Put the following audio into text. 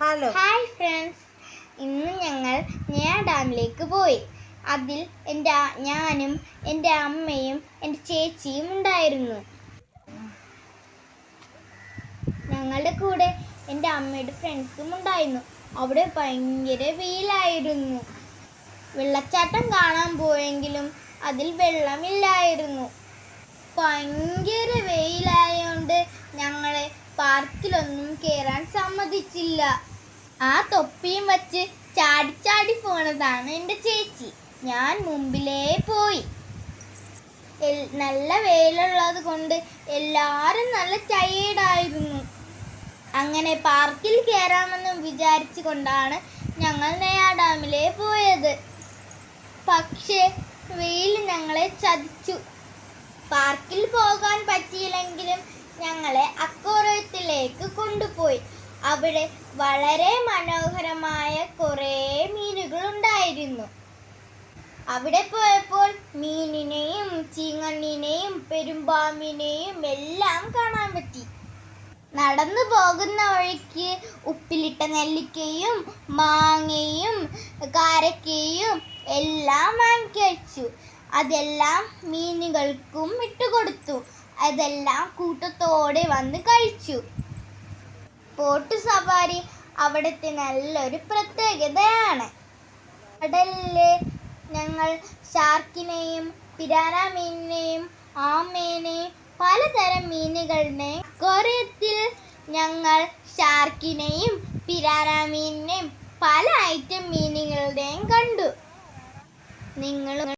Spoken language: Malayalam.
ഹലോ ഹായ് ഫ്രണ്ട്സ് ഇന്ന് ഞങ്ങൾ നെയ ഡാമിലേക്ക് പോയി. അതിൽ എന്റെ ഞാനും എന്റെ അമ്മയും എന്റെ ചേച്ചിയും ഉണ്ടായിരുന്നു. ഞങ്ങളുടെ കൂടെ എന്റെ അമ്മയുടെ ഫ്രണ്ട്സും ഉണ്ടായിരുന്നു. അവിടെ ഭയങ്കര വെയിലായിരുന്നു. വെള്ളച്ചാട്ടം കാണാൻ പോയെങ്കിലും അതിൽ വെള്ളമില്ലായിരുന്നു. ഭയങ്കര വെയിലായതുകൊണ്ട് ഞങ്ങളെ പാർക്കിലൊന്നും കയറാൻ സമ്മതിച്ചില്ല. ആ തൊപ്പിയും വച്ച് ചാടി പോണതാണ് എന്റെ ചേച്ചി. ഞാൻ മുമ്പിലേ പോയി. നല്ല വെയിലുള്ളത് കൊണ്ട് എല്ലാവരും നല്ല ടയേർഡായിരുന്നു അങ്ങനെ പാർക്കിൽ കയറാമെന്നും വിചാരിച്ചു കൊണ്ടാണ് ഞങ്ങൾ നെയ്യാ ഡാമിലേ പോയത്. പക്ഷേ വെയിൽ ഞങ്ങളെ ചതിച്ചു. പാർക്കിൽ പോകാൻ പറ്റിയില്ലെങ്കിലും ഞങ്ങളെ അക്വേറിയത്തിലേക്ക് കൊണ്ടുപോയി. അവിടെ വളരെ മനോഹരമായ കുറേ മീനുകൾ ഉണ്ടായിരുന്നു അവിടെ പോയപ്പോൾ മീനിനെയും ചീങ്ങണ്ണിനെയും പെരുമ്പാമ്പിനെയും എല്ലാം കാണാൻ പറ്റി. നടന്നു പോകുന്ന വഴിക്ക് ഉപ്പിലിട്ട നെല്ലിക്കയും മാങ്ങയും കാരക്കയും എല്ലാം വാങ്ങിക്കഴിച്ചു അതെല്ലാം മീനുകൾക്കും ഇട്ടുകൊടുത്തു. അതെല്ലാം കൂട്ടത്തോടെ വന്ന് കഴിച്ചു. ബോട്ട് സവാരി അവിടുത്തെ നല്ലൊരു പ്രത്യേകതയാണ്. കടലിലെ ഞങ്ങൾ ഷാർക്കിനെയും പിരാന മീനിനെയും ആമേനെയും പലതരം മീനുകളുടെ കൊറിയത്തിൽ ഞങ്ങൾ ഷാർക്കിനെയും പിരാന മീനിനെയും പല ഐറ്റം മീനുകളുടെയും കണ്ടു. നിങ്ങൾ